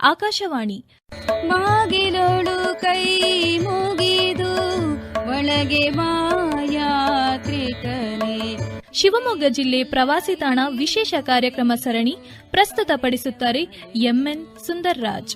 ಆಕಾಶವಾಣಿ. ಬಾಗಿಲೋಳು ಕೈ ಮುಗಿದು ಒಳಗೆ ಮಾಯಾತ್ರಿಕನೇ ಶಿವಮೊಗ್ಗ ಜಿಲ್ಲೆ ಪ್ರವಾಸಿ ತಾಣ ವಿಶೇಷ ಕಾರ್ಯಕ್ರಮ ಸರಣಿ ಪ್ರಸ್ತುತಪಡಿಸುತ್ತಾರೆ ಎಂಎನ್ ಸುಂದರ್ರಾಜ್.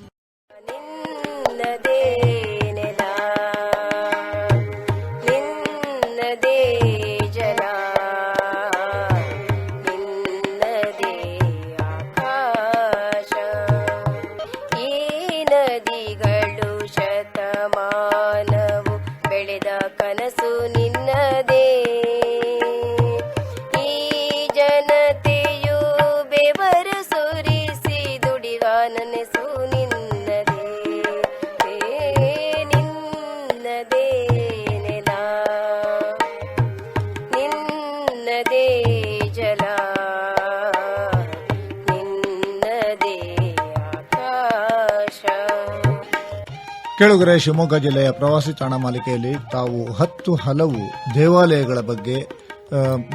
ಕೇಳುಗರೆ ಶಿವಮೊಗ್ಗ ಜಿಲ್ಲೆಯ ಪ್ರವಾಸಿ ತಾಣ ಮಾಲಿಕೆಯಲ್ಲಿ ತಾವು ಹತ್ತು ಹಲವು ದೇವಾಲಯಗಳ ಬಗ್ಗೆ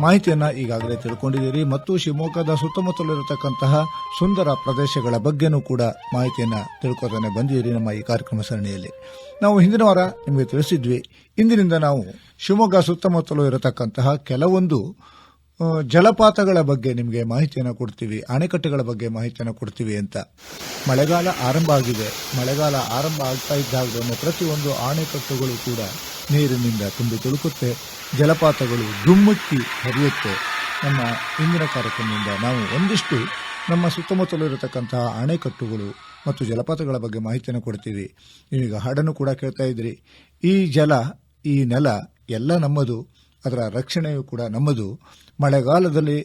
ಮಾಹಿತಿಯನ್ನ ಈಗಾಗಲೇ ತಿಳ್ಕೊಂಡಿದ್ದೀರಿ. ಮತ್ತು ಶಿವಮೊಗ್ಗದ ಸುತ್ತಮುತ್ತಲಿರತಕ್ಕಂತಹ ಸುಂದರ ಪ್ರದೇಶಗಳ ಬಗ್ಗೆನೂ ಕೂಡ ಮಾಹಿತಿಯನ್ನ ತಿಳ್ಕೊತಾನೆ ಬಂದಿದ್ದೀರಿ ನಮ್ಮ ಈ ಕಾರ್ಯಕ್ರಮ ಸರಣಿಯಲ್ಲಿ. ನಾವು ಹಿಂದಿನ ವಾರ ನಿಮಗೆ ತಿಳಿಸಿದ್ವಿ. ಇಂದಿನಿಂದ ನಾವು ಶಿವಮೊಗ್ಗ ಸುತ್ತಮುತ್ತಲೂ ಇರತಕ್ಕಂತಹ ಕೆಲವೊಂದು ಜಲಪಾತಗಳ ಬಗ್ಗೆ ನಿಮಗೆ ಮಾಹಿತಿಯನ್ನು ಕೊಡ್ತೀವಿ, ಅಣೆಕಟ್ಟೆಗಳ ಬಗ್ಗೆ ಮಾಹಿತಿಯನ್ನು ಕೊಡ್ತೀವಿ ಅಂತ. ಮಳೆಗಾಲ ಆರಂಭ ಆಗಿದೆ. ಮಳೆಗಾಲ ಆರಂಭ ಆಗ್ತಾ ಇದ್ದಾಗಲೂ ಪ್ರತಿಯೊಂದು ಅಣೆಕಟ್ಟುಗಳು ಕೂಡ ನೀರಿನಿಂದ ತುಂಬಿ ತುಳುಕುತ್ತೆ. ಜಲಪಾತಗಳು ಧುಮ್ಮುಕ್ಕಿ ಹರಿಯುತ್ತೆ. ನಮ್ಮ ಇಂದಿನ ಕಾರ್ಯಕ್ರಮದಿಂದ ನಾವು ಒಂದಿಷ್ಟು ನಮ್ಮ ಸುತ್ತಮುತ್ತಲು ಇರತಕ್ಕಂತಹ ಅಣೆಕಟ್ಟುಗಳು ಮತ್ತು ಜಲಪಾತಗಳ ಬಗ್ಗೆ ಮಾಹಿತಿಯನ್ನು ಕೊಡ್ತೀವಿ. ನೀವೀಗ ಹಾಡನ್ನು ಕೂಡ ಕೇಳ್ತಾ ಇದ್ರಿ. ಈ ಜಲ, ಈ ನೆಲ ಎಲ್ಲ ನಮ್ಮದು. ಅದರ ರಕ್ಷಣೆಯೂ ಕೂಡ ನಮ್ಮದು. ಮಳೆಗಾಲದಲ್ಲಿ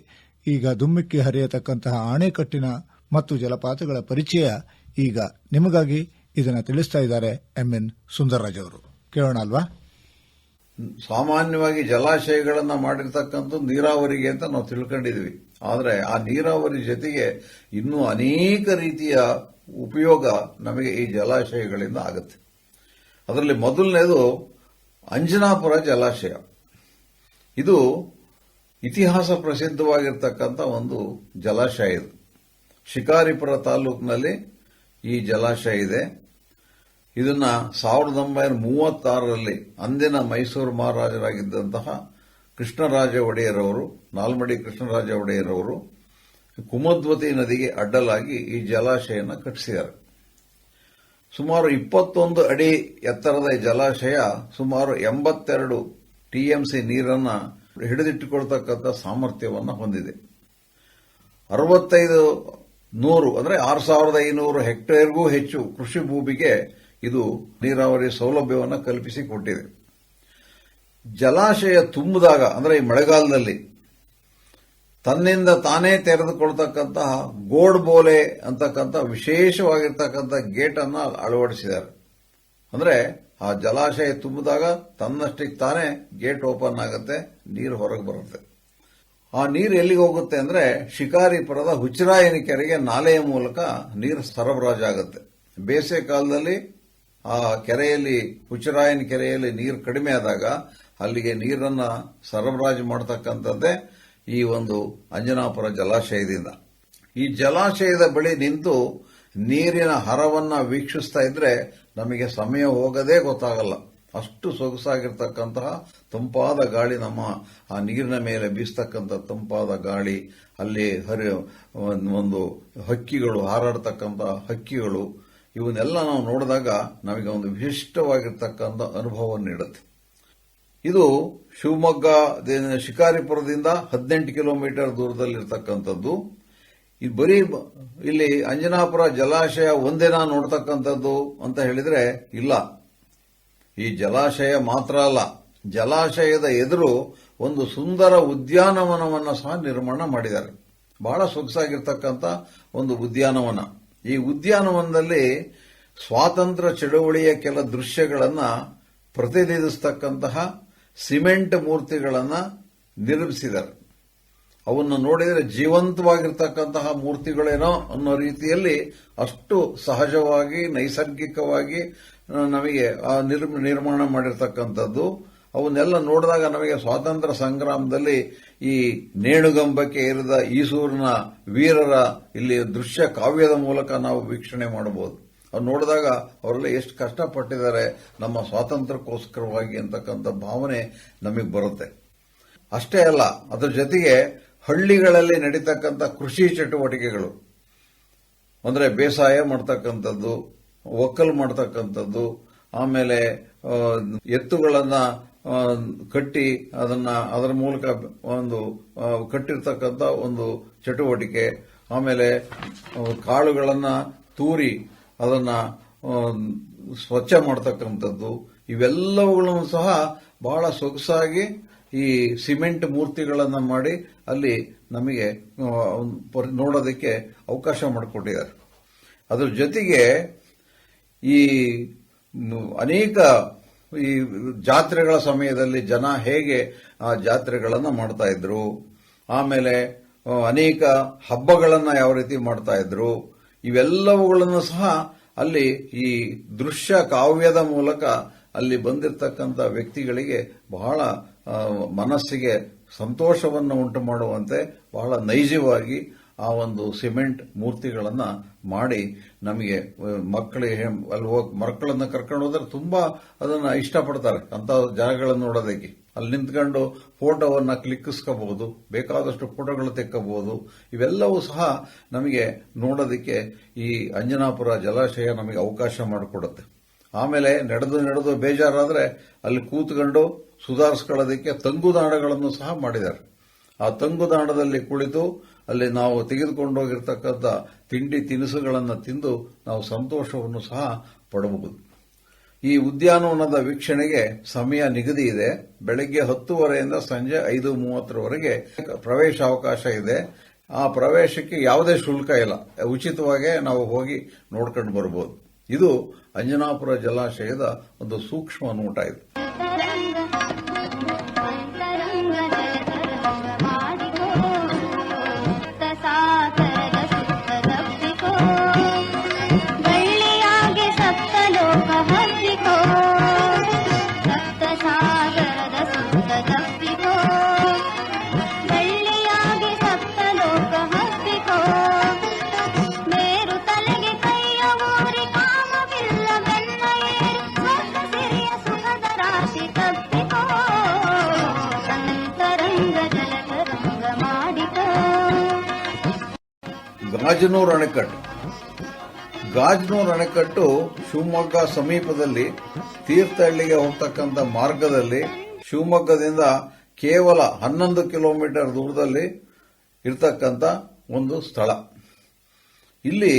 ಈಗ ದುಮ್ಮಿಕ್ಕಿ ಹರಿಯತಕ್ಕಂತಹ ಅಣೆಕಟ್ಟಿನ ಮತ್ತು ಜಲಪಾತಗಳ ಪರಿಚಯ ಈಗ ನಿಮಗಾಗಿ ಇದನ್ನು ತಿಳಿಸ್ತಾ ಇದ್ದಾರೆ ಎಂ ಎನ್ ಸುಂದರರಾಜ್ ಅವರು. ಕೇಳೋಣ ಅಲ್ವಾ? ಸಾಮಾನ್ಯವಾಗಿ ಜಲಾಶಯಗಳನ್ನು ಮಾಡಿರ್ತಕ್ಕಂಥ ನೀರಾವರಿಗೆ ಅಂತ ನಾವು ತಿಳ್ಕೊಂಡಿದ್ವಿ ಆದರೆ ಆ ನೀರಾವರಿ ಜೊತೆಗೆ ಇನ್ನೂ ಅನೇಕ ರೀತಿಯ ಉಪಯೋಗ ನಮಗೆ ಈ ಜಲಾಶಯಗಳಿಂದ ಆಗುತ್ತೆ. ಅದರಲ್ಲಿ ಮೊದಲನೇದು ಅಂಜನಾಪುರ ಜಲಾಶಯ. ಇದು ಇತಿಹಾಸ ಪ್ರಸಿದ್ಧವಾಗಿರ್ತಕ್ಕಂಥ ಒಂದು ಜಲಾಶಯ ಇದು. ಶಿಕಾರಿಪುರ ತಾಲೂಕಿನಲ್ಲಿ ಈ ಜಲಾಶಯ ಇದೆ. ಇದನ್ನ ಸಾವಿರದ ಒಂಬೈನೂರ ಮೂವತ್ತಾರರಲ್ಲಿ ಅಂದಿನ ಮೈಸೂರು ಮಹಾರಾಜರಾಗಿದ್ದಂತಹ ಕೃಷ್ಣರಾಜ ಒಡೆಯರವರು ನಾಲ್ಮಡಿ ಕೃಷ್ಣರಾಜ ಒಡೆಯರವರು ಕುಮದ್ವತಿ ನದಿಗೆ ಅಡ್ಡಲಾಗಿ ಈ ಜಲಾಶಯನ ಕಟ್ಟಿಸಿದ್ದಾರೆ ಸುಮಾರು ಇಪ್ಪತ್ತೊಂದು ಅಡಿ ಎತ್ತರದ ಈ ಜಲಾಶಯ ಸುಮಾರು ಎಂಬತ್ತೆರಡು ಟಿಎಂಸಿ ನೀರನ್ನ ಹಿಡಿದಿಟ್ಟುಕೊಳ್ತಕ್ಕಂಥ ಸಾಮರ್ಥ್ಯವನ್ನು ಹೊಂದಿದೆ. ಅರವತ್ತೈದು ನೂರು ಅಂದರೆ ಆರು ಸಾವಿರದ ಐನೂರು ಹೆಕ್ಟೇರ್ಗೂ ಹೆಚ್ಚು ಕೃಷಿ ಭೂಮಿಗೆ ಇದು ನೀರಾವರಿ ಸೌಲಭ್ಯವನ್ನು ಕಲ್ಪಿಸಿ ಕೊಟ್ಟಿದೆ. ಜಲಾಶಯ ತುಂಬಿದಾಗ ಅಂದರೆ ಈ ಮಳೆಗಾಲದಲ್ಲಿ ತನ್ನಿಂದ ತಾನೇ ತೆರೆದುಕೊಳ್ತಕ್ಕಂತಹ ಗೋಡ್ಬೋಲೆ ಅಂತಕ್ಕಂಥ ವಿಶೇಷವಾಗಿರ್ತಕ್ಕಂಥ ಗೇಟನ್ನು ಅಳವಡಿಸಿದ್ದಾರೆ. ಅಂದ್ರೆ ಆ ಜಲಾಶಯ ತುಂಬಿದಾಗ ತನ್ನಷ್ಟಕ್ಕೆ ತಾನೇ ಗೇಟ್ ಓಪನ್ ಆಗುತ್ತೆ, ನೀರು ಹೊರಗೆ ಬರುತ್ತೆ. ಆ ನೀರು ಎಲ್ಲಿಗೆ ಹೋಗುತ್ತೆ ಅಂದ್ರೆ ಶಿಕಾರಿಪುರದ ಹುಚ್ಚರಾಯನ ಕೆರೆಗೆ ನಾಲೆಯ ಮೂಲಕ ನೀರು ಸರಬರಾಜಾಗುತ್ತೆ ಬೇಸಿಗೆ ಕಾಲದಲ್ಲಿ ಆ ಕೆರೆಯಲ್ಲಿ, ಹುಚ್ಚರಾಯನ ಕೆರೆಯಲ್ಲಿ ನೀರು ಕಡಿಮೆ ಆದಾಗ ಅಲ್ಲಿಗೆ ನೀರನ್ನ ಸರಬರಾಜು ಮಾಡತಕ್ಕಂಥದ್ದೇ ಈ ಒಂದು ಅಂಜನಾಪುರ ಜಲಾಶಯದಿಂದ. ಈ ಜಲಾಶಯದ ಬಳಿ ನಿಂತು ನೀರಿನ ಹರವನ್ನ ವೀಕ್ಷಿಸ್ತಾ ಇದ್ರೆ ನಮಗೆ ಸಮಯ ಹೋಗದೇ ಗೊತ್ತಾಗಲ್ಲ. ಅಷ್ಟು ಸೊಗಸಾಗಿರ್ತಕ್ಕಂತಹ ತಂಪಾದ ಗಾಳಿ ನಮ್ಮ ಆ ನೀರಿನ ಮೇಲೆ ಬೀಸ್ತಕ್ಕಂಥ ತಂಪಾದ ಗಾಳಿ, ಅಲ್ಲಿ ಹರಿ, ಒಂದು ಹಕ್ಕಿಗಳು, ಹಾರಾಡ್ತಕ್ಕಂಥ ಹಕ್ಕಿಗಳು, ಇವನ್ನೆಲ್ಲ ನಾವು ನೋಡಿದಾಗ ನಮಗೆ ಒಂದು ವಿಶಿಷ್ಟವಾಗಿರ್ತಕ್ಕಂಥ ಅನುಭವವನ್ನು ನೀಡುತ್ತೆ. ಇದು ಶಿವಮೊಗ್ಗ, ಶಿಕಾರಿಪುರದಿಂದ ಹದಿನೆಂಟು ಕಿಲೋಮೀಟರ್ ದೂರದಲ್ಲಿರ್ತಕ್ಕಂಥದ್ದು. ಇದು ಬರೀ ಇಲ್ಲಿ ಅಂಜನಾಪುರ ಜಲಾಶಯ ಒಂದೇನಾ ನೋಡ್ತಕ್ಕಂಥದ್ದು ಅಂತ ಹೇಳಿದ್ರೆ ಇಲ್ಲ. ಈ ಜಲಾಶಯ ಮಾತ್ರ ಅಲ್ಲ, ಜಲಾಶಯದ ಎದುರು ಒಂದು ಸುಂದರ ಉದ್ಯಾನವನವನ್ನು ಸಹ ನಿರ್ಮಾಣ ಮಾಡಿದ್ದಾರೆ. ಬಹಳ ಸೊಗಸಾಗಿರ್ತಕ್ಕಂಥ ಒಂದು ಉದ್ಯಾನವನ. ಈ ಉದ್ಯಾನವನದಲ್ಲಿ ಸ್ವಾತಂತ್ರ್ಯ ಚಳುವಳಿಯ ಕೆಲ ದೃಶ್ಯಗಳನ್ನ ಪ್ರತಿನಿಧಿಸ್ತಕ್ಕಂತಹ ಸಿಮೆಂಟ್ ಮೂರ್ತಿಗಳನ್ನ ನಿರ್ಮಿಸಿದ್ದಾರೆ. ಅವನ್ನು ನೋಡಿದರೆ ಜೀವಂತವಾಗಿರ್ತಕ್ಕಂತಹ ಮೂರ್ತಿಗಳೇನೋ ಅನ್ನೋ ರೀತಿಯಲ್ಲಿ ಅಷ್ಟು ಸಹಜವಾಗಿ, ನೈಸರ್ಗಿಕವಾಗಿ ನಮಗೆ ಆ ನಿರ್ಮ- ನಿರ್ಮಾಣ ಮಾಡಿರ್ತಕ್ಕಂಥದ್ದು. ಅವನ್ನೆಲ್ಲ ನೋಡಿದಾಗ ನಮಗೆ ಸ್ವಾತಂತ್ರ್ಯ ಸಂಗ್ರಾಮದಲ್ಲಿ ಈ ನೇಣುಗಂಬಕ್ಕೆ ಏರಿದ ಈಸೂರಿನ ವೀರರ ಇಲ್ಲಿ ದೃಶ್ಯ ಕಾವ್ಯದ ಮೂಲಕ ನಾವು ವೀಕ್ಷಣೆ ಮಾಡಬಹುದು. ಅವ್ರು ನೋಡಿದಾಗ ಅವರೆಲ್ಲ ಎಷ್ಟು ಕಷ್ಟಪಟ್ಟಿದ್ದಾರೆ ನಮ್ಮ ಸ್ವಾತಂತ್ರ್ಯಕ್ಕೋಸ್ಕರವಾಗಿ ಅಂತಕ್ಕಂಥ ಭಾವನೆ ನಮಗೆ ಬರುತ್ತೆ. ಅಷ್ಟೇ ಅಲ್ಲ, ಅದರ ಜೊತೆಗೆ ಹಳ್ಳಿಗಳಲ್ಲಿ ನಡೀತಕ್ಕಂಥ ಕೃಷಿ ಚಟುವಟಿಕೆಗಳು, ಅಂದರೆ ಬೇಸಾಯ ಮಾಡ್ತಕ್ಕಂಥದ್ದು, ಒಕ್ಕಲು ಮಾಡ್ತಕ್ಕಂಥದ್ದು, ಆಮೇಲೆ ಎತ್ತುಗಳನ್ನು ಕಟ್ಟಿ ಅದನ್ನ ಅದರ ಮೂಲಕ ಒಂದು ಕಟ್ಟಿರ್ತಕ್ಕಂಥ ಒಂದು ಚಟುವಟಿಕೆ, ಆಮೇಲೆ ಕಾಳುಗಳನ್ನ ತೂರಿ ಅದನ್ನ ಸ್ವಚ್ಛ ಮಾಡ್ತಕ್ಕಂಥದ್ದು, ಇವೆಲ್ಲವುಗಳನ್ನು ಸಹ ಬಹಳ ಸೊಗಸಾಗಿ ಈ ಸಿಮೆಂಟ್ ಮೂರ್ತಿಗಳನ್ನು ಮಾಡಿ ಅಲ್ಲಿ ನಮಗೆ ನೋಡೋದಕ್ಕೆ ಅವಕಾಶ ಮಾಡಿಕೊಟ್ಟಿದ್ದಾರೆ ಅದರ ಜೊತೆಗೆ ಈ ಅನೇಕ ಈ ಜಾತ್ರೆಗಳ ಸಮಯದಲ್ಲಿ ಜನ ಹೇಗೆ ಆ ಜಾತ್ರೆಗಳನ್ನು ಮಾಡ್ತಾ ಇದ್ರು, ಆಮೇಲೆ ಅನೇಕ ಹಬ್ಬಗಳನ್ನು ಯಾವ ರೀತಿ ಮಾಡ್ತಾ ಇದ್ರು, ಇವೆಲ್ಲವುಗಳನ್ನು ಸಹ ಅಲ್ಲಿ ಈ ದೃಶ್ಯ ಕಾವ್ಯದ ಮೂಲಕ ಅಲ್ಲಿ ಬಂದಿರತಕ್ಕಂಥ ವ್ಯಕ್ತಿಗಳಿಗೆ ಬಹಳ ಮನಸ್ಸಿಗೆ ಸಂತೋಷವನ್ನು ಉಂಟು ಮಾಡುವಂತೆ ಬಹಳ ನೈಜವಾಗಿ ಆ ಒಂದು ಸಿಮೆಂಟ್ ಮೂರ್ತಿಗಳನ್ನು ಮಾಡಿ ನಮಗೆ ಮಕ್ಕಳಿಗೆ ಅಲ್ಲಿ ಹೋಗಿ, ಮಕ್ಕಳನ್ನು ಕರ್ಕೊಂಡು ಹೋದ್ರೆ ತುಂಬಾ ಅದನ್ನು ಇಷ್ಟಪಡ್ತಾರೆ, ಅಂತ ಜಾಗಗಳನ್ನು ನೋಡೋದಕ್ಕೆ. ಅಲ್ಲಿ ನಿಂತ್ಕೊಂಡು ಫೋಟೋವನ್ನು ಕ್ಲಿಕ್ಕಿಸ್ಕೋಬಹುದು, ಬೇಕಾದಷ್ಟು ಫೋಟೋಗಳು ತೆಕ್ಕಬಹುದು. ಇವೆಲ್ಲವೂ ಸಹ ನಮಗೆ ನೋಡೋದಕ್ಕೆ ಈ ಅಂಜನಾಪುರ ಜಲಾಶಯ ನಮಗೆ ಅವಕಾಶ ಮಾಡಿಕೊಡುತ್ತೆ. ಆಮೇಲೆ ನಡೆದು ನಡೆದು ಬೇಜಾರಾದರೆ ಅಲ್ಲಿ ಕೂತ್ಕೊಂಡು ಸುಧಾರಿಸ್ಕೊಳ್ಳೋದಕ್ಕೆ ತಂಗುದಾಣಗಳನ್ನು ಸಹ ಮಾಡಿದ್ದಾರೆ. ಆ ತಂಗುದಾಣದಲ್ಲಿ ಕುಳಿತು ಅಲ್ಲಿ ನಾವು ತೆಗೆದುಕೊಂಡೋಗಿರ್ತಕ್ಕಂಥ ತಿಂಡಿ ತಿನಿಸುಗಳನ್ನು ತಿಂದು ನಾವು ಸಂತೋಷವನ್ನು ಸಹ ಪಡಬಹುದು. ಈ ಉದ್ಯಾನವನದ ವೀಕ್ಷಣೆಗೆ ಸಮಯ ನಿಗದಿ ಇದೆ. ಬೆಳಗ್ಗೆ ಹತ್ತುವರೆಯಿಂದ ಸಂಜೆ ಐದು ಮೂವತ್ತರವರೆಗೆ ಪ್ರವೇಶಾವಕಾಶ ಇದೆ. ಆ ಪ್ರವೇಶಕ್ಕೆ ಯಾವುದೇ ಶುಲ್ಕ ಇಲ್ಲ. ಉಚಿತವಾಗೇ ನಾವು ಹೋಗಿ ನೋಡ್ಕೊಂಡು ಬರಬಹುದು ಇದು ಅಂಜನಾಪುರ ಜಲಾಶಯದ ಒಂದು ಸೂಕ್ಷ್ಮ ನೋಟ ಇದು. ಗಾಜನೂರು ಅಣೆಕಟ್ಟು. ಗಾಜನೂರ್ ಅಣೆಕಟ್ಟು ಶಿವಮೊಗ್ಗ ಸಮೀಪದಲ್ಲಿ ತೀರ್ಥಹಳ್ಳಿಗೆ ಹೋಗ್ತಕ್ಕಂಥ ಮಾರ್ಗದಲ್ಲಿ ಶಿವಮೊಗ್ಗದಿಂದ ಕೇವಲ ಹನ್ನೊಂದು ಕಿಲೋಮೀಟರ್ ದೂರದಲ್ಲಿ ಇರ್ತಕ್ಕಂಥ ಒಂದು ಸ್ಥಳ. ಇಲ್ಲಿ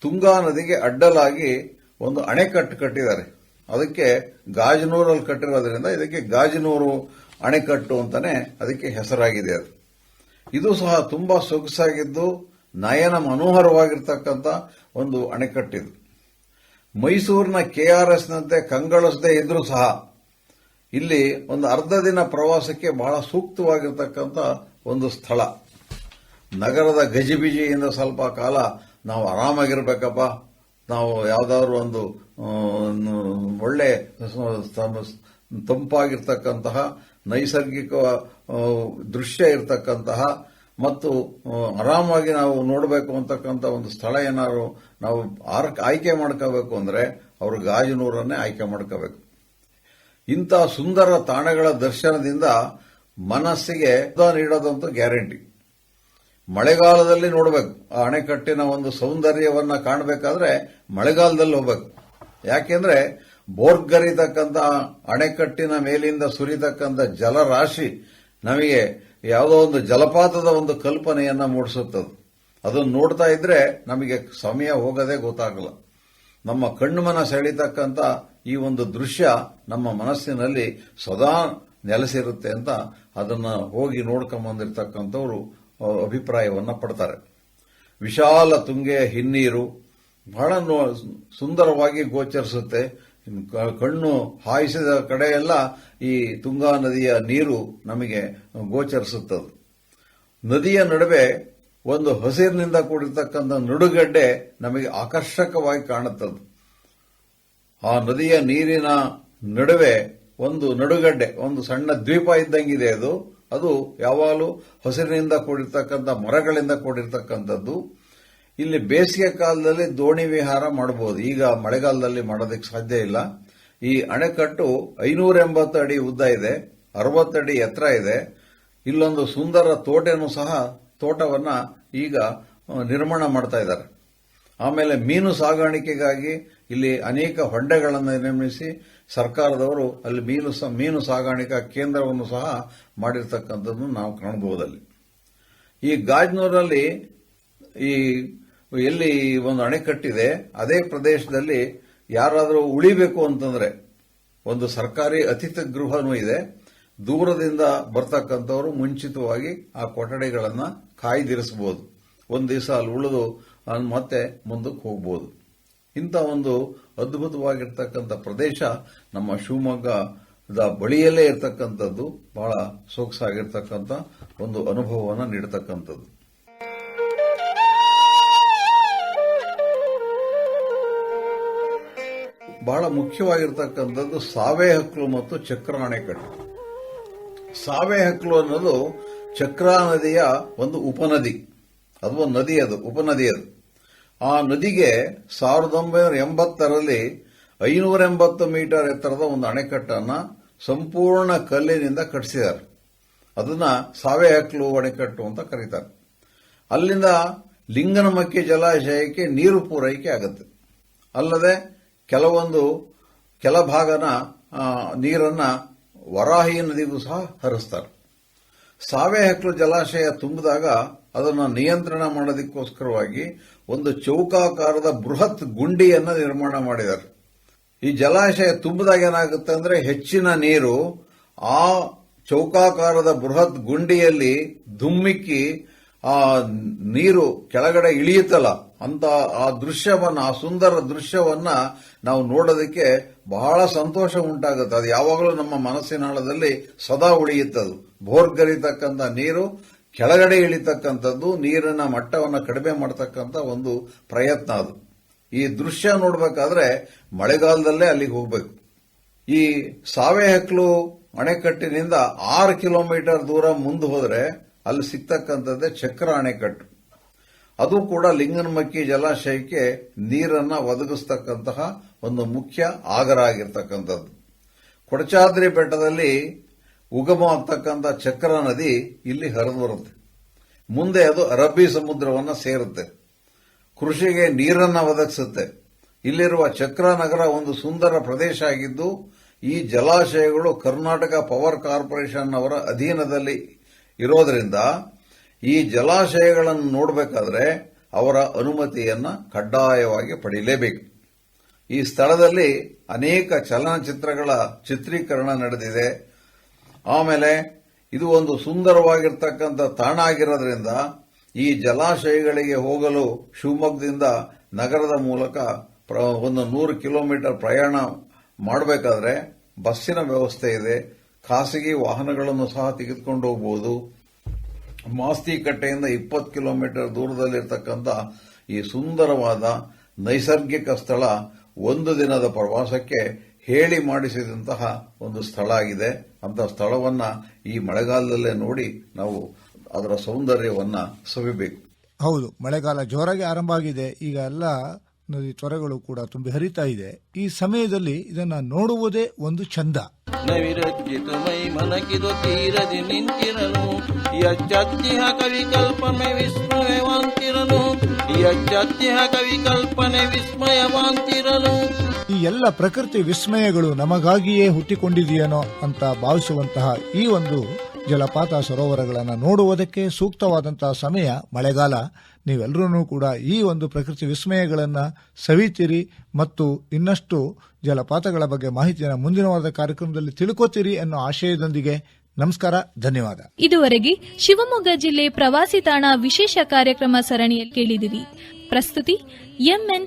ತುಂಗಾ ನದಿಗೆ ಅಡ್ಡಲಾಗಿ ಒಂದು ಅಣೆಕಟ್ಟು ಕಟ್ಟಿದ್ದಾರೆ. ಅದಕ್ಕೆ ಗಾಜನೂರಲ್ಲಿ ಕಟ್ಟಿರೋದ್ರಿಂದ ಇದಕ್ಕೆ ಗಾಜನೂರು ಅಣೆಕಟ್ಟು ಅಂತಾನೆ ಅದಕ್ಕೆ ಹೆಸರಾಗಿದೆ ಅದು. ಇದು ಸಹ ತುಂಬಾ ಸೊಗಸಾಗಿದ್ದು ನಯನ ಮನೋಹರವಾಗಿರ್ತಕ್ಕಂಥ ಒಂದು ಅಣೆಕಟ್ಟಿದು. ಮೈಸೂರಿನ ಕೆಆರ್ಎಸ್ನಂತೆ ಕಂಗೊಳಿಸದೇ ಇದ್ರೂ ಸಹ ಇಲ್ಲಿ ಒಂದು ಅರ್ಧ ದಿನ ಪ್ರವಾಸಕ್ಕೆ ಬಹಳ ಸೂಕ್ತವಾಗಿರ್ತಕ್ಕಂಥ ಒಂದು ಸ್ಥಳ. ನಗರದ ಗಜಿಬಿಜಿಯಿಂದ ಸ್ವಲ್ಪ ಕಾಲ ನಾವು ಆರಾಮಾಗಿರ್ಬೇಕಪ್ಪ. ನಾವು ಯಾವ್ದಾದ್ರು ಒಂದು ಒಳ್ಳೆ ತಂಪಾಗಿರ್ತಕ್ಕಂತಹ ನೈಸರ್ಗಿಕ ದೃಶ್ಯ ಇರತಕ್ಕಂತಹ ಮತ್ತು ಆರಾಮಾಗಿ ನಾವು ನೋಡಬೇಕು ಅಂತಕ್ಕಂಥ ಒಂದು ಸ್ಥಳ ಏನಾದ್ರು ನಾವು ಆಯ್ಕೆ ಮಾಡ್ಕೋಬೇಕು ಅಂದ್ರೆ ಅವರು ಗಾಜಿನೂರನ್ನೇ ಆಯ್ಕೆ ಮಾಡ್ಕೋಬೇಕು. ಇಂಥ ಸುಂದರ ತಾಣಗಳ ದರ್ಶನದಿಂದ ಮನಸ್ಸಿಗೆ ನೀಡೋದಂತೂ ಗ್ಯಾರಂಟಿ. ಮಳೆಗಾಲದಲ್ಲಿ ನೋಡಬೇಕು. ಆ ಅಣೆಕಟ್ಟಿನ ಒಂದು ಸೌಂದರ್ಯವನ್ನ ಕಾಣಬೇಕಾದ್ರೆ ಮಳೆಗಾಲದಲ್ಲಿ ಹೋಗ್ಬೇಕು. ಯಾಕೆಂದ್ರೆ ಬೋರ್ಗರಿತಕ್ಕಂಥ ಅಣೆಕಟ್ಟಿನ ಮೇಲಿಂದ ಸುರಿತಕ್ಕಂಥ ಜಲರಾಶಿ ನಮಗೆ ಯಾವುದೋ ಒಂದು ಜಲಪಾತದ ಒಂದು ಕಲ್ಪನೆಯನ್ನ ಮೂಡಿಸುತ್ತದೆ ಅದನ್ನು ನೋಡ್ತಾ ಇದ್ರೆ ನಮಗೆ ಸಮಯ ಹೋಗದೆ ಗೊತ್ತಾಗಲ್ಲ. ನಮ್ಮ ಕಣ್ಣು ಮನ ಸೆಳೀತಕ್ಕಂಥ ಈ ಒಂದು ದೃಶ್ಯ ನಮ್ಮ ಮನಸ್ಸಿನಲ್ಲಿ ಸದಾ ನೆಲೆಸಿರುತ್ತೆ ಅಂತ ಅದನ್ನು ಹೋಗಿ ನೋಡ್ಕೊಂಬಂದಿರ್ತಕ್ಕಂಥವ್ರು ಅಭಿಪ್ರಾಯವನ್ನು ಪಡ್ತಾರೆ. ವಿಶಾಲ ತುಂಗೆಯ ಹಿನ್ನೀರು ಬಹಳ ಸುಂದರವಾಗಿ ಗೋಚರಿಸುತ್ತೆ. ಕಣ್ಣು ಹಾಯಿಸಿದ ಕಡೆಯೆಲ್ಲ ಈ ತುಂಗಾ ನದಿಯ ನೀರು ನಮಗೆ ಗೋಚರಿಸುತ್ತದೆ. ನದಿಯ ನಡುವೆ ಒಂದು ಹಸಿರಿನಿಂದ ಕೂಡಿರತಕ್ಕಂಥ ನಡುಗಡ್ಡೆ ನಮಗೆ ಆಕರ್ಷಕವಾಗಿ ಕಾಣುತ್ತದೆ. ಆ ನದಿಯ ನೀರಿನ ನಡುವೆ ಒಂದು ನಡುಗಡ್ಡೆ, ಒಂದು ಸಣ್ಣ ದ್ವೀಪ ಇದ್ದಂಗಿದೆ ಅದು. ಅದು ಯಾವಾಗಲೂ ಹಸಿರಿನಿಂದ ಕೂಡಿರ್ತಕ್ಕಂಥ ಮರಗಳಿಂದ ಕೂಡಿರ್ತಕ್ಕಂಥದ್ದು. ಇಲ್ಲಿ ಬೇಸಿಗೆ ಕಾಲದಲ್ಲಿ ದೋಣಿ ವಿಹಾರ ಮಾಡಬಹುದು. ಈಗ ಮಳೆಗಾಲದಲ್ಲಿ ಮಾಡೋದಕ್ಕೆ ಸಾಧ್ಯ ಇಲ್ಲ. ಈ ಅಣೆಕಟ್ಟು ಐನೂರ ಎಂಬತ್ತು ಅಡಿ ಉದ್ದ ಇದೆ, ಅರವತ್ತು ಅಡಿ ಎತ್ತರ ಇದೆ. ಇಲ್ಲೊಂದು ಸುಂದರ ತೋಟನು ಸಹ ತೋಟವನ್ನ ಈಗ ನಿರ್ಮಾಣ ಮಾಡ್ತಾ ಇದ್ದಾರೆ. ಆಮೇಲೆ ಮೀನು ಸಾಗಾಣಿಕೆಗಾಗಿ ಇಲ್ಲಿ ಅನೇಕ ಹೊಂಡೆಗಳನ್ನು ನಿರ್ಮಿಸಿ ಸರ್ಕಾರದವರು ಅಲ್ಲಿ ಮೀನು ಮೀನು ಸಾಗಾಣಿಕಾ ಕೇಂದ್ರವನ್ನು ಸಹ ಮಾಡಿರ್ತಕ್ಕಂಥದ್ದು ನಾವು ಕಾಣಬಹುದಲ್ಲಿ. ಈ ಗಾಜ್ನೂರಲ್ಲಿ ಈ ಎಲ್ಲಿ ಒಂದು ಅಣೆಕಟ್ಟಿದೆ ಅದೇ ಪ್ರದೇಶದಲ್ಲಿ ಯಾರಾದರೂ ಉಳಿಬೇಕು ಅಂತಂದ್ರೆ ಒಂದು ಸರ್ಕಾರಿ ಅತಿಥಿ ಗೃಹನೂ ಇದೆ. ದೂರದಿಂದ ಬರ್ತಕ್ಕಂಥವರು ಮುಂಚಿತವಾಗಿ ಆ ಕೊಠಡಿಗಳನ್ನ ಕಾಯ್ದಿರಿಸಬಹುದು ಒಂದು ದಿವಸ ಅಲ್ಲಿ ಉಳಿದು ಮತ್ತೆ ಮುಂದಕ್ಕೆ ಹೋಗ್ಬೋದು. ಇಂಥ ಒಂದು ಅದ್ಭುತವಾಗಿರ್ತಕ್ಕಂಥ ಪ್ರದೇಶ ನಮ್ಮ ಶಿವಮೊಗ್ಗದ ಬಳಿಯಲ್ಲೇ ಇರತಕ್ಕಂಥದ್ದು ಬಹಳ ಸೊಗಸಾಗಿರ್ತಕ್ಕಂಥ ಒಂದು ಅನುಭವವನ್ನು ನೀಡತಕ್ಕಂಥದ್ದು. ಬಹಳ ಮುಖ್ಯವಾಗಿರ್ತಕ್ಕಂಥದ್ದು ಸಾವೆ ಹಕ್ಲು ಮತ್ತು ಚಕ್ರ ಅಣೆಕಟ್ಟು ಸಾವೆ ಹಕ್ಲು ಅನ್ನೋದು ಚಕ್ರಾ ನದಿಯ ಒಂದು ಉಪನದಿ. ಅದು ಒಂದು ನದಿ ಅದು, ಉಪನದಿ ಅದು. ಆ ನದಿಗೆ ಸಾವಿರದ ಒಂಬೈನೂರ ಎಂಬತ್ತರಲ್ಲಿ ಐನೂರ ಎಂಬತ್ತು ಮೀಟರ್ ಎತ್ತರದ ಒಂದು ಅಣೆಕಟ್ಟನ್ನ ಸಂಪೂರ್ಣ ಕಲ್ಲಿನಿಂದ ಕಟ್ಟಿಸಿದ್ದಾರೆ. ಅದನ್ನ ಸಾವೆ ಹಕ್ಲು ಅಣೆಕಟ್ಟು ಅಂತ ಕರೀತಾರೆ. ಅಲ್ಲಿಂದ ಲಿಂಗನಮಕ್ಕಿ ಜಲಾಶಯಕ್ಕೆ ನೀರು ಪೂರೈಕೆ ಆಗುತ್ತೆ. ಅಲ್ಲದೆ ಕೆಲವೊಂದು, ಕೆಲ ಭಾಗನ ನೀರನ್ನ ವರಾಹಿ ನದಿಗೂ ಸಹ ಹರಿಸ್ತಾರೆ. ಸಾವೆ ಹೆಕ್ಲು ಜಲಾಶಯ ತುಂಬಿದಾಗ ಅದನ್ನು ನಿಯಂತ್ರಣ ಮಾಡೋದಕ್ಕೋಸ್ಕರವಾಗಿ ಒಂದು ಚೌಕಾಕಾರದ ಬೃಹತ್ ಗುಂಡಿಯನ್ನು ನಿರ್ಮಾಣ ಮಾಡಿದ್ದಾರೆ. ಈ ಜಲಾಶಯ ತುಂಬಿದಾಗ ಏನಾಗುತ್ತೆ ಅಂದ್ರೆ ಹೆಚ್ಚಿನ ನೀರು ಆ ಚೌಕಾಕಾರದ ಬೃಹತ್ ಗುಂಡಿಯಲ್ಲಿ ಧುಮ್ಮಿಕ್ಕಿ ಆ ನೀರು ಕೆಳಗಡೆ ಇಳಿಯುತ್ತಲ್ಲ, ಅಂತ ಆ ದೃಶ್ಯವನ್ನ, ಆ ಸುಂದರ ದೃಶ್ಯವನ್ನ ನಾವು ನೋಡೋದಕ್ಕೆ ಬಹಳ ಸಂತೋಷ ಉಂಟಾಗುತ್ತೆ. ಅದು ಯಾವಾಗಲೂ ನಮ್ಮ ಮನಸ್ಸಿನಾಳದಲ್ಲಿ ಸದಾ ಉಳಿಯುತ್ತದು. ಭೋರ್ಗರಿತಕ್ಕಂಥ ನೀರು, ಕೆಳಗಡೆ ಇಳಿತಕ್ಕಂಥದ್ದು, ನೀರಿನ ಮಟ್ಟವನ್ನು ಕಡಿಮೆ ಮಾಡತಕ್ಕಂಥ ಒಂದು ಪ್ರಯತ್ನ ಅದು. ಈ ದೃಶ್ಯ ನೋಡಬೇಕಾದ್ರೆ ಮಳೆಗಾಲದಲ್ಲೇ ಅಲ್ಲಿಗೆ ಹೋಗಬೇಕು. ಈ ಸಾವೆ ಹಕ್ಲು ಅಣೆಕಟ್ಟಿನಿಂದ ಆರು ಕಿಲೋಮೀಟರ್ ದೂರ ಮುಂದೆ ಹೋದರೆ ಅಲ್ಲಿ ಸಿಗ್ತಕ್ಕಂಥದ್ದೇ ಚಕ್ರ ಅಣೆಕಟ್ಟು. ಅದು ಕೂಡ ಲಿಂಗನಮಕ್ಕಿ ಜಲಾಶಯಕ್ಕೆ ನೀರನ್ನು ಒದಗಿಸ್ತಕ್ಕಂತಹ ಒಂದು ಮುಖ್ಯ ಆಗರ ಆಗಿರ್ತಕ್ಕಂಥದ್ದು ಕೊಡಚಾದ್ರಿ ಬೆಟ್ಟದಲ್ಲಿ ಉಗಮ ಅಂತಕ್ಕಂಥ ಚಕ್ರ ನದಿ ಇಲ್ಲಿ ಹರಿದು ಬರುತ್ತೆ. ಮುಂದೆ ಅದು ಅರಬ್ಬಿ ಸಮುದ್ರವನ್ನು ಸೇರುತ್ತೆ. ಕೃಷಿಗೆ ನೀರನ್ನು ಒದಗಿಸುತ್ತೆ. ಇಲ್ಲಿರುವ ಚಕ್ರನಗರ ಒಂದು ಸುಂದರ ಪ್ರದೇಶ ಆಗಿದ್ದು, ಈ ಜಲಾಶಯಗಳು ಕರ್ನಾಟಕ ಪವರ್ ಕಾರ್ಪೊರೇಷನ್ ಅವರ ಅಧೀನದಲ್ಲಿ ಇರೋದ್ರಿಂದ ಈ ಜಲಾಶಯಗಳನ್ನು ನೋಡಬೇಕಾದ್ರೆ ಅವರ ಅನುಮತಿಯನ್ನು ಕಡ್ಡಾಯವಾಗಿ ಪಡೆಯಲೇಬೇಕು ಈ ಸ್ಥಳದಲ್ಲಿ ಅನೇಕ ಚಲನಚಿತ್ರಗಳ ಚಿತ್ರೀಕರಣ ನಡೆದಿದೆ. ಆಮೇಲೆ ಇದು ಒಂದು ಸುಂದರವಾಗಿರ್ತಕ್ಕಂಥ ತಾಣ ಆಗಿರೋದ್ರಿಂದ ಈ ಜಲಾಶಯಗಳಿಗೆ ಹೋಗಲು ಶಿವಮೊಗ್ಗದಿಂದ ನಗರದ ಮೂಲಕ ಒಂದು ನೂರು ಕಿಲೋಮೀಟರ್ ಪ್ರಯಾಣ ಮಾಡಬೇಕಾದ್ರೆ ಬಸ್ಸಿನ ವ್ಯವಸ್ಥೆ ಇದೆ. ಖಾಸಗಿ ವಾಹನಗಳನ್ನು ಸಹ ತೆಗೆದುಕೊಂಡು ಹೋಗಬಹುದು ಮಾಸ್ತಿ ಕಟ್ಟೆಯಿಂದ ಇಪ್ಪತ್ತು ಕಿಲೋಮೀಟರ್ ದೂರದಲ್ಲಿರ್ತಕ್ಕಂಥ ಈ ಸುಂದರವಾದ ನೈಸರ್ಗಿಕ ಸ್ಥಳ ಒಂದು ದಿನದ ಪ್ರವಾಸಕ್ಕೆ ಹೇಳಿ ಮಾಡಿಸಿದಂತಹ ಒಂದು ಸ್ಥಳ ಆಗಿದೆ ಅಂತ ಸ್ಥಳವನ್ನ ಈ ಮಳೆಗಾಲದಲ್ಲೇ ನೋಡಿ ನಾವು ಅದರ ಸೌಂದರ್ಯವನ್ನ ಸವಿಬೇಕು. ಹೌದು ಮಳೆಗಾಲ ಜೋರಾಗಿ ಆರಂಭ ಆಗಿದೆ. ಈಗ ಎಲ್ಲ ನದಿ ತೊರೆಗಳು ಕೂಡ ತುಂಬಿ ಹರಿತಾ ಇದೆ. ಈ ಸಮಯದಲ್ಲಿ ಇದನ್ನ ನೋಡುವುದೇ ಒಂದು ಚಂದ ನವಿರಜ್ಜಿತು ಮೈ ಮನಕಿದು ತೀರದಿ ನಿಂತಿರನು ಕವಿ ಕಲ್ಪನೆ ವಿಸ್ಮಯವಾಂತಿರನು ಯಚ್ಚತ್ತಿಹ ಕವಿ ಕಲ್ಪನೆ ವಿಸ್ಮಯವಾಂತಿರನು ಈ ಎಲ್ಲ ಪ್ರಕೃತಿ ವಿಸ್ಮಯಗಳು ನಮಗಾಗಿಯೇ ಹುಟ್ಟಿಕೊಂಡಿದೆಯೇನೋ ಅಂತ ಭಾವಿಸುವಂತಹ ಈ ಒಂದು ಜಲಪಾತ ಸರೋವರಗಳನ್ನು ನೋಡುವುದಕ್ಕೆ ಸೂಕ್ತವಾದಂತಹ ಸಮಯ, ಮಳೆಗಾಲ. ನೀವೆಲ್ಲರೂ ಕೂಡ ಈ ಒಂದು ಪ್ರಕೃತಿ ವಿಸ್ಮಯಗಳನ್ನು ಸವಿತೀರಿ ಮತ್ತು ಇನ್ನಷ್ಟು ಜಲಪಾತಗಳ ಬಗ್ಗೆ ಮಾಹಿತಿಯನ್ನು ಮುಂದಿನ ವಾರದ ಕಾರ್ಯಕ್ರಮದಲ್ಲಿ ತಿಳ್ಕೋತೀರಿ ಅನ್ನೋ ಆಶಯದೊಂದಿಗೆ ನಮಸ್ಕಾರ ಧನ್ಯವಾದ. ಇದುವರೆಗೆ ಶಿವಮೊಗ್ಗ ಜಿಲ್ಲೆ ಪ್ರವಾಸಿ ತಾಣ ವಿಶೇಷ ಕಾರ್ಯಕ್ರಮ ಸರಣಿಯಲ್ಲಿ ಕೇಳಿದಿರಿ. ಪ್ರಸ್ತುತಿ ಎಂಎನ್